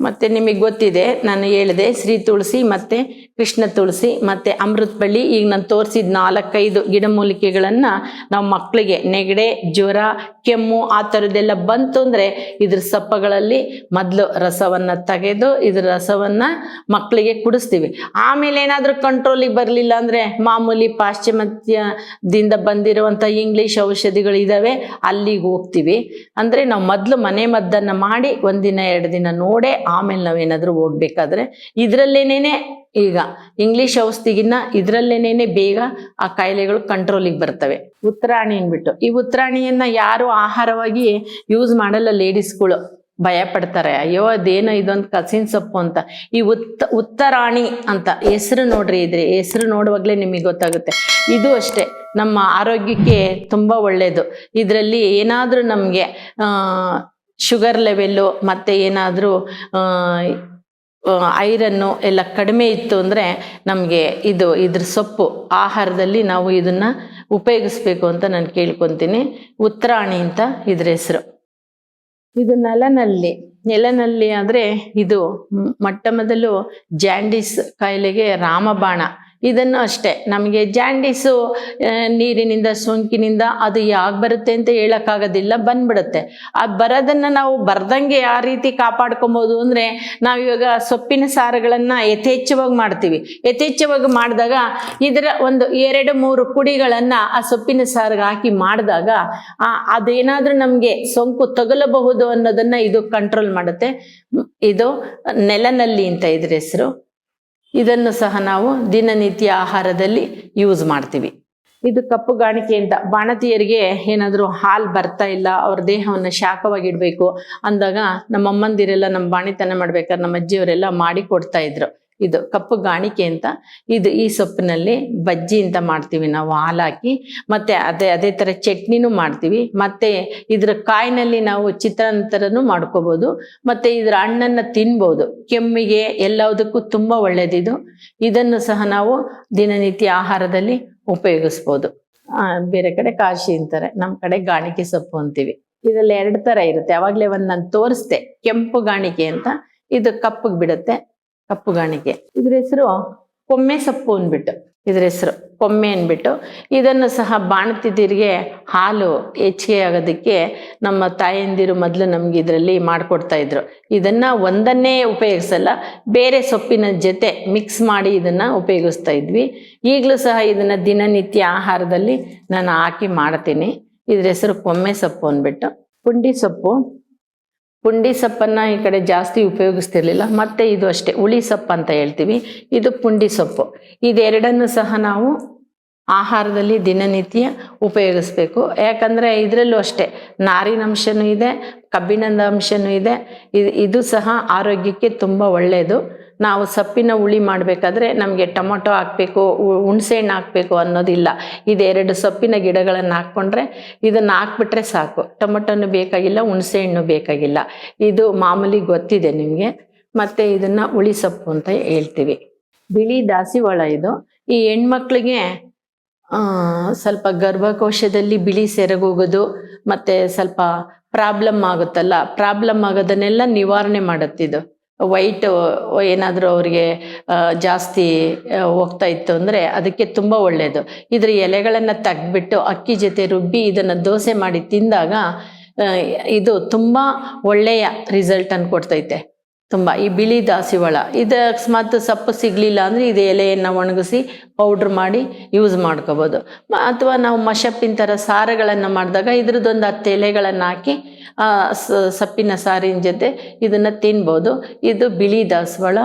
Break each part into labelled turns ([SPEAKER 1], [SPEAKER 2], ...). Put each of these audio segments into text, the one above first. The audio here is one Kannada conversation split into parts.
[SPEAKER 1] ಮತ್ತೆ ನಿಮಗೆ ಗೊತ್ತಿದೆ ನಾನು ಹೇಳಿದೆ ಶ್ರೀ ತುಳಸಿ ಮತ್ತೆ ಕೃಷ್ಣ ತುಳಸಿ ಮತ್ತೆ ಅಮೃತ ಬಳ್ಳಿ. ಈಗ ನಾನು ತೋರಿಸಿದ ನಾಲ್ಕೈದು ಗಿಡಮೂಲಿಕೆಗಳನ್ನು ನಾವು ಮಕ್ಕಳಿಗೆ ನೆಗಡೆ, ಜ್ವರ, ಕೆಮ್ಮು ಆ ಥರದ್ದೆಲ್ಲ ಬಂತು ಅಂದರೆ ಇದ್ರ ಸಪ್ಪಗಳಲ್ಲಿ ಮೊದಲು ರಸವನ್ನು ತೆಗೆದು ಇದ್ರ ರಸವನ್ನು ಮಕ್ಕಳಿಗೆ ಕುಡಿಸ್ತೀವಿ. ಆಮೇಲೆ ಏನಾದರೂ ಕಂಟ್ರೋಲಿಗೆ ಬರಲಿಲ್ಲ ಅಂದರೆ ಮಾಮೂಲಿ ಪಾಶ್ಚಿಮಾತ್ಯದಿಂದ ಬಂದಿರುವಂಥ ಇಂಗ್ಲೀಷ್ ಔಷಧಿಗಳಿದ್ದಾವೆ ಅಲ್ಲಿಗೆ ಹೋಗ್ತೀವಿ. ಅಂದರೆ ನಾವು ಮೊದಲು ಮನೆ ಮದ್ದನ್ನು ಮಾಡಿ ಒಂದಿನ, ಎರಡು ದಿನ ನೋಡೇ ಆಮೇಲೆ ನಾವೇನಾದರೂ ಹೋಗ್ಬೇಕಾದ್ರೆ ಇದರಲ್ಲೇನೇ ಈಗ ಇಂಗ್ಲಿಷ್ ಔಷಧಿಗಿನ್ನ ಇದ್ರಲ್ಲೇನೇನೆ ಬೇಗ ಆ ಕಾಯಿಲೆಗಳು ಕಂಟ್ರೋಲಿಗೆ ಬರ್ತವೆ. ಉತ್ತರಾಣಿ ಅನ್ಬಿಟ್ಟು ಈ ಉತ್ತರಾಣಿಯನ್ನ ಯಾರು ಆಹಾರವಾಗಿ ಯೂಸ್ ಮಾಡಲ್ಲ ಲೇಡೀಸ್ಗಳು ಭಯ ಪಡ್ತಾರೆ ಅಯ್ಯೋ ಅದೇನೋ ಇದೊಂದು ಕಸಿನ್ ಸೊಪ್ಪು ಅಂತ. ಈ ಉತ್ತ ಉತ್ತರಾಣಿ ಅಂತ ಹೆಸರು ನೋಡ್ರಿ ಇದ್ರಿ. ಹೆಸರು ನೋಡುವಾಗಲೇ ನಿಮಗೆ ಗೊತ್ತಾಗುತ್ತೆ. ಇದು ಅಷ್ಟೇ. ನಮ್ಮ ಆರೋಗ್ಯಕ್ಕೆ ತುಂಬ ಒಳ್ಳೆಯದು ಇದರಲ್ಲಿ ಏನಾದರೂ ನಮಗೆ ಶುಗರ್ ಲೆವೆಲ್ಲು ಮತ್ತೆ ಏನಾದರೂ ಐರನ್ನು ಎಲ್ಲ ಕಡಿಮೆ ಇತ್ತು ಅಂದರೆ ನಮಗೆ ಇದು ಇದ್ರ ಸೊಪ್ಪು ಆಹಾರದಲ್ಲಿ ನಾವು ಇದನ್ನು ಉಪಯೋಗಿಸ್ಬೇಕು ಅಂತ ನಾನು ಕೇಳ್ಕೊತೀನಿ. ಉತ್ತರಾಣಿ ಅಂತ ಇದ್ರ ಹೆಸರು. ಇದು ನೆಲನಲ್ಲಿ ನೆಲನಲ್ಲಿ ಆದರೆ ಇದು ಮೊಟ್ಟ ಮೊದಲು ಜಾಂಡೀಸ್ ಕಾಯಿಲೆಗೆ ರಾಮಬಾಣ. ಇದನ್ನು ಅಷ್ಟೇ. ನಮಗೆ ಜಾಂಡಿಸು ನೀರಿನಿಂದ, ಸೋಂಕಿನಿಂದ ಅದು ಯಾಕೆ ಬರುತ್ತೆ ಅಂತ ಹೇಳಕ್ಕಾಗೋದಿಲ್ಲ, ಬಂದ್ಬಿಡುತ್ತೆ. ಆ ಬರೋದನ್ನು ನಾವು ಬರ್ದಂಗೆ ಯಾವ ರೀತಿ ಕಾಪಾಡ್ಕೊಬೋದು ಅಂದರೆ ನಾವಿವಾಗ ಸೊಪ್ಪಿನ ಸಾರುಗಳನ್ನು ಯಥೇಚ್ಛವಾಗಿ ಮಾಡ್ತೀವಿ. ಯಥೇಚ್ಛವಾಗಿ ಮಾಡಿದಾಗ ಇದರ ಒಂದು ಎರಡು, ಮೂರು ಕುಡಿಗಳನ್ನು ಆ ಸೊಪ್ಪಿನ ಸಾರಿಗೆ ಹಾಕಿ ಮಾಡಿದಾಗ ಅದೇನಾದ್ರೂ ನಮಗೆ ಸೋಂಕು ತಗಲಬಹುದು ಅನ್ನೋದನ್ನು ಇದು ಕಂಟ್ರೋಲ್ ಮಾಡುತ್ತೆ. ಇದು ನೆಲನಲ್ಲಿ ಅಂತ ಇದ್ರ ಹೆಸರು. ಇದನ್ನು ಸಹ ನಾವು ದಿನನಿತ್ಯ ಆಹಾರದಲ್ಲಿ ಯೂಸ್ ಮಾಡ್ತೀವಿ. ಇದು ಕಪ್ಪು ಗಾಣಿಕೆಯಿಂದ ಬಾಣತಿಯರಿಗೆ ಏನಾದರೂ ಹಾಲು ಬರ್ತಾ ಇಲ್ಲ, ಅವ್ರ ದೇಹವನ್ನು ಶಾಖವಾಗಿಡ್ಬೇಕು ಅಂದಾಗ ನಮ್ಮ ಅಮ್ಮಂದಿರೆಲ್ಲ ನಮ್ಮ ಬಾಣಿತನ ಮಾಡ್ಬೇಕಾದ್ರೆ ನಮ್ಮ ಅಜ್ಜಿಯವರೆಲ್ಲ ಮಾಡಿ ಕೊಡ್ತಾ ಇದ್ರು. ಇದು ಕಪ್ಪು ಗಾಣಿಕೆ ಅಂತ. ಇದು ಈ ಸೊಪ್ಪಿನಲ್ಲಿ ಬಜ್ಜಿ ಅಂತ ಮಾಡ್ತೀವಿ ನಾವು ಹಾಕಿ ಮತ್ತೆ ಅದೇ ಅದೇ ಥರ ಚಟ್ನಿನೂ ಮಾಡ್ತೀವಿ. ಮತ್ತೆ ಇದ್ರ ಕಾಯಿನಲ್ಲಿ ನಾವು ಚಿತ್ರಾಂತರನೂ ಮಾಡ್ಕೋಬೋದು. ಮತ್ತೆ ಇದರ ಹಣ್ಣನ್ನು ತಿನ್ಬೋದು. ಕೆಮ್ಮಿಗೆ ಎಲ್ಲದಕ್ಕೂ ತುಂಬ ಒಳ್ಳೆಯದಿದು ಇದನ್ನು ಸಹ ನಾವು ದಿನನಿತ್ಯ ಆಹಾರದಲ್ಲಿ ಉಪಯೋಗಿಸ್ಬೋದು. ಬೇರೆ ಕಡೆ ಕಾಶಿ ಅಂತಾರೆ. ನಮ್ಮ ಕಡೆ ಗಾಣಿಕೆ ಸೊಪ್ಪು ಅಂತೀವಿ. ಇದರಲ್ಲಿ ಎರಡು ಥರ ಇರುತ್ತೆ. ಅವಾಗಲೇ ಒಂದು ನಾನು ತೋರಿಸ್ದೆ, ಕೆಂಪು ಗಾಣಿಕೆ ಅಂತ. ಇದು ಕಪ್ಪಗೆ ಬಿಡುತ್ತೆ. ಕಪ್ಪು ಗಾಣಿಕೆ ಇದ್ರ ಹೆಸರು ಕೊಮ್ಮೆ ಸೊಪ್ಪು ಅಂದ್ಬಿಟ್ಟು. ಇದ್ರ ಹೆಸರು ಕೊಮ್ಮೆ ಅಂದ್ಬಿಟ್ಟು. ಇದನ್ನು ಸಹ ಬಾಣತಿದಿರಿಗೆ ಹಾಲು ಹೆಚ್ಚಿಗೆ ಆಗೋದಕ್ಕೆ ನಮ್ಮ ತಾಯಂದಿರು ಮೊದಲು ನಮ್ಗೆ ಇದರಲ್ಲಿ ಮಾಡಿಕೊಡ್ತಾ ಇದ್ರು. ಇದನ್ನ ಒಂದನ್ನೇ ಉಪಯೋಗಿಸಲ್ಲ, ಬೇರೆ ಸೊಪ್ಪಿನ ಜೊತೆ ಮಿಕ್ಸ್ ಮಾಡಿ ಇದನ್ನ ಉಪಯೋಗಿಸ್ತಾ ಇದ್ವಿ. ಈಗಲೂ ಸಹ ಇದನ್ನ ದಿನನಿತ್ಯ ಆಹಾರದಲ್ಲಿ ನಾನು ಹಾಕಿ ಮಾಡ್ತೀನಿ. ಇದ್ರ ಹೆಸರು ಕೊಮ್ಮೆ ಸೊಪ್ಪು ಅಂದ್ಬಿಟ್ಟು. ಪುಂಡಿ ಸೊಪ್ಪು. ಪುಂಡಿ ಸೊಪ್ಪನ್ನ ಈ ಕಡೆ ಜಾಸ್ತಿ ಉಪಯೋಗಿಸ್ತಿರ್ಲಿಲ್ಲ, ಮತ್ತೆ ಇದು ಅಷ್ಟೇ, ಹುಳಿ ಸೊಪ್ಪು ಅಂತ ಹೇಳ್ತೀವಿ. ಇದು ಪುಂಡಿ ಸೊಪ್ಪು. ಇದೆರಡನ್ನು ಸಹ ನಾವು ಆಹಾರದಲ್ಲಿ ದಿನನಿತ್ಯ ಉಪಯೋಗಿಸ್ಬೇಕು. ಯಾಕಂದರೆ ಇದರಲ್ಲೂ ಅಷ್ಟೇ ನಾರಿನಂಶನೂ ಇದೆ, ಕಬ್ಬಿಣದ ಅಂಶನೂ ಇದೆ. ಇದು ಇದು ಸಹ ಆರೋಗ್ಯಕ್ಕೆ ತುಂಬ ಒಳ್ಳೆಯದು ನಾವು ಸೊಪ್ಪಿನ ಹುಳಿ ಮಾಡಬೇಕಾದ್ರೆ ನಮಗೆ ಟೊಮೊಟೊ ಹಾಕಬೇಕು ಹುಣಸೆಹಣ್ಣು ಹಾಕಬೇಕು ಅನ್ನೋದಿಲ್ಲ. ಇದೆರಡು ಸೊಪ್ಪಿನ ಗಿಡಗಳನ್ನು ಹಾಕ್ಕೊಂಡ್ರೆ ಇದನ್ನು ಹಾಕ್ಬಿಟ್ರೆ ಸಾಕು. ಟೊಮೊಟೊನು ಬೇಕಾಗಿಲ್ಲ, ಹುಣಸೆಹಣ್ಣು ಬೇಕಾಗಿಲ್ಲ. ಇದು ಮಾಮೂಲಿ ಗೊತ್ತಿದೆ ನಿಮಗೆ. ಮತ್ತು ಇದನ್ನು ಹುಳಿ ಸೊಪ್ಪು ಅಂತ ಹೇಳ್ತೀವಿ. ಬಿಳಿ ದಾಸಿವಾಳ ಇದು. ಈ ಹೆಣ್ಮಕ್ಳಿಗೆ ಸ್ವಲ್ಪ ಗರ್ಭಕೋಶದಲ್ಲಿ ಬಿಳಿ ಸೆರಗೋಗೋದು, ಮತ್ತು ಸ್ವಲ್ಪ ಪ್ರಾಬ್ಲಮ್ ಆಗುತ್ತಲ್ಲ, ಪ್ರಾಬ್ಲಮ್ ಆಗೋದನ್ನೆಲ್ಲ ನಿವಾರಣೆ ಮಾಡುತ್ತಿದ್ದು ವೈಟ್, ಏನಾದರೂ ಅವರಿಗೆ ಜಾಸ್ತಿ ಹೋಗ್ತಾ ಇತ್ತು ಅಂದರೆ ಅದಕ್ಕೆ ತುಂಬ ಒಳ್ಳೆಯದು ಇದರ ಎಲೆಗಳನ್ನು ತೆಗ್ದುಬಿಟ್ಟು ಅಕ್ಕಿ ಜೊತೆ ರುಬ್ಬಿ ಇದನ್ನು ದೋಸೆ ಮಾಡಿ ತಿಂದಾಗ ಇದು ತುಂಬ ಒಳ್ಳೆಯ ರಿಸಲ್ಟನ್ನು ಕೊಡ್ತೈತೆ. ತುಂಬ ಈ ಬಿಳಿ ದಾಸಿವಾಳ ಇದು ಅಕಸ್ಮಾತ್ ಸೊಪ್ಪು ಸಿಗಲಿಲ್ಲ ಅಂದರೆ ಇದು ಎಲೆಯನ್ನು ಒಣಗಿಸಿ ಪೌಡ್ರ್ ಮಾಡಿ ಯೂಸ್ ಮಾಡ್ಕೋಬೋದು. ಅಥವಾ ನಾವು ಮಶಪ್ಪಿನ ಥರ ಸಾರಗಳನ್ನು ಮಾಡಿದಾಗ ಇದ್ರದ್ದೊಂದು ಹತ್ತು ಎಲೆಗಳನ್ನು ಹಾಕಿ ಸಪ್ಪಿನ ಸಾರಿನ ಜೊತೆ ಇದನ್ನು ತಿನ್ಬೋದು. ಇದು ಬಿಳಿ ದಾಸವಾಳ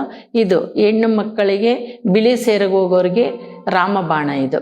[SPEAKER 1] ಇದು ಹೆಣ್ಣು ಮಕ್ಕಳಿಗೆ, ಬಿಳಿ ಸೇರಿಗೆ ಹೋಗೋರಿಗೆ ರಾಮಬಾಣ ಇದು.